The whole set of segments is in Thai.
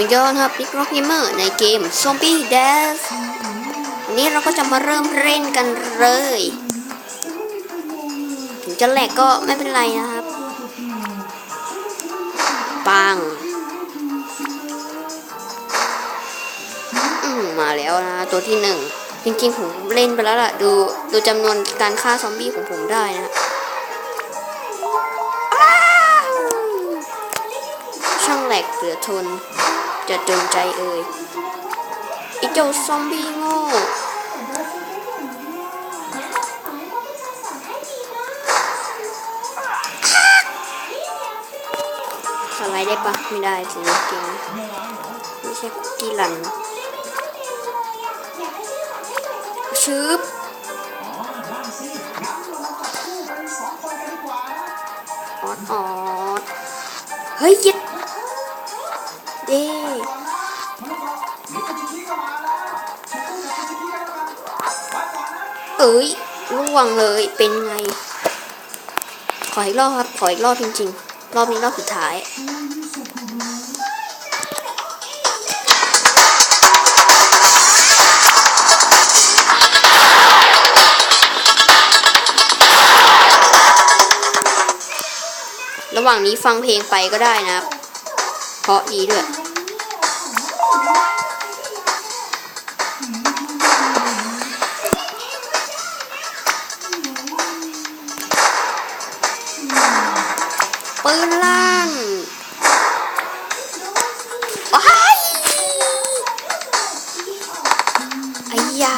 มิยอนครับพิกร็อกเกมเมอร์ในเกม Zombie Death วันนี้เราก็จะมาเริ่มเล่นกันเลย ถึงจะแหลกก็ไม่เป็นไรนะครับ ปังมมาแล้วนะตัวที่หนึ่งจริงๆ ผมเล่นไปแล้วล่ะ ดูดูจำนวนการฆ่าซอมบี้ของผมได้นะช่างแหลกเหลือทน จะจนใจเอ่ยไอเจ้าซอมบี้โง่สไลด์ได้ปะไม่ได้สิเกมไม่ใช่คุกกี้รันชึบออดออดเฮ้ยเย็ดเด้ เอ้ยล่วงเลยเป็นไง ขออีกรอบครับ ขออีกรอบจริงๆ รอบนี้รอบสุดท้าย ระหว่างนี้ฟังเพลงไปก็ได้นะครับ เพราะดีด้วย ปืนลั่นว้ายไอ้ยา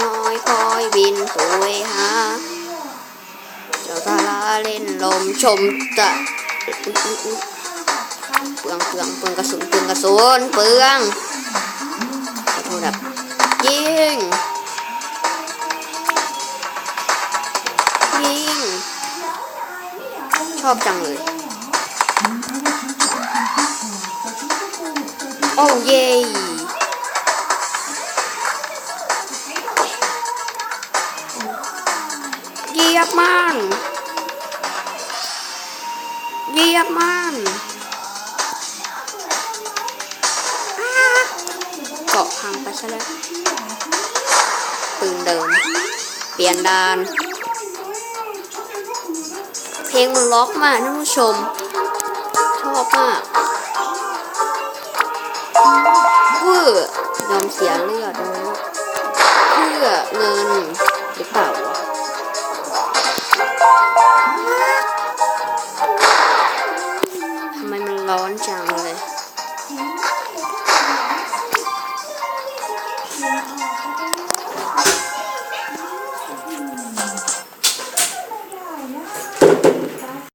น้อยคอยบินสวยฮะเจ้าตาลาเล่นลมชมจะเปลืองเปลืองเปลืองกระสุนเปลืองกระสุนเปลืองขอโทษครับยิง ชอบจังเลยโอ้เย่เยียบมันเยียบมันอ้าเกาะพังไปซะแล้วปืนเดิม เปลี่ยนดาน เพลงมันล็อกมากท่านผู้ชม ชอบมากเพื่อยอมเสียเลือดนะเพื่อเงินหรือเปล่าวะทำไมมันร้อนจังเลย